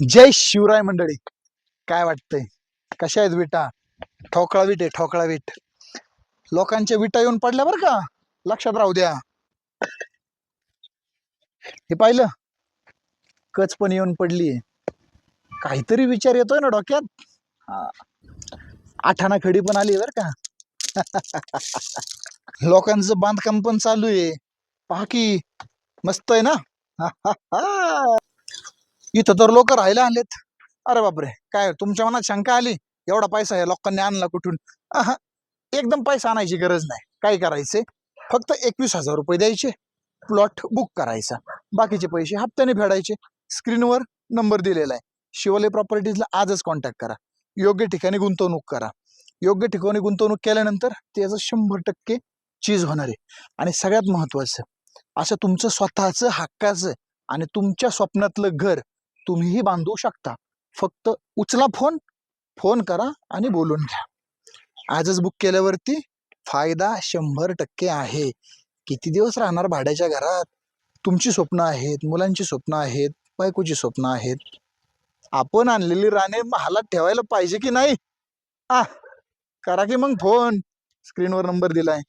जय शिवराय मंडळी. काय वाटतंय? कशा आहेत विटा? ठोकळा विट आहे ठोकळा विट. लोकांच्या विटा येऊन पडल्या बरं का? लक्षात राहू द्या. हे पाहिलं? कच पण येऊन पडली काहीतरी विचार येतोय ना डोक्यात? हा. खडी पण आली बरं का? लोकांचं बांधकाम पण चालू आहे. पहा की मस्त आहे ना? इथं तर लोक राहायला आणलेत. अरे बापरे! काय तुमच्या मनात शंका आली? एवढा पैसा या लोकांनी आणला कुठून? एकदम पैसा आणायची गरज नाही. काय करायचे? फक्त एकवीस हजार रुपये द्यायचे. प्लॉट बुक करायचा. बाकीचे पैसे हप्त्याने फेडायचे. स्क्रीनवर नंबर दिलेला आहे. शिवले प्रॉपर्टीजला आजच कॉन्टॅक्ट करा. योग्य ठिकाणी गुंतवणूक करा. योग्य ठिकाणी गुंतवणूक केल्यानंतर त्याचं शंभर टक्के चीज होणार आहे. आणि सगळ्यात महत्वाचं असं तुमचं स्वतःचं हक्काचं आणि तुमच्या स्वप्नातलं घर तुम्हीही बांधू शकता. फक्त उचला फोन फोन करा आणि बोलून घ्या. आजच बुक केल्यावरती फायदा शंभर टक्के आहे. किती दिवस राहणार भाड्याच्या घरात? तुमची स्वप्न आहेत मुलांची स्वप्न आहेत बायकोची स्वप्न आहेत. आपण आणलेली राणे महालात ठेवायला पाहिजे की नाही? आ करा की मग फोन. स्क्रीनवर नंबर दिलाय.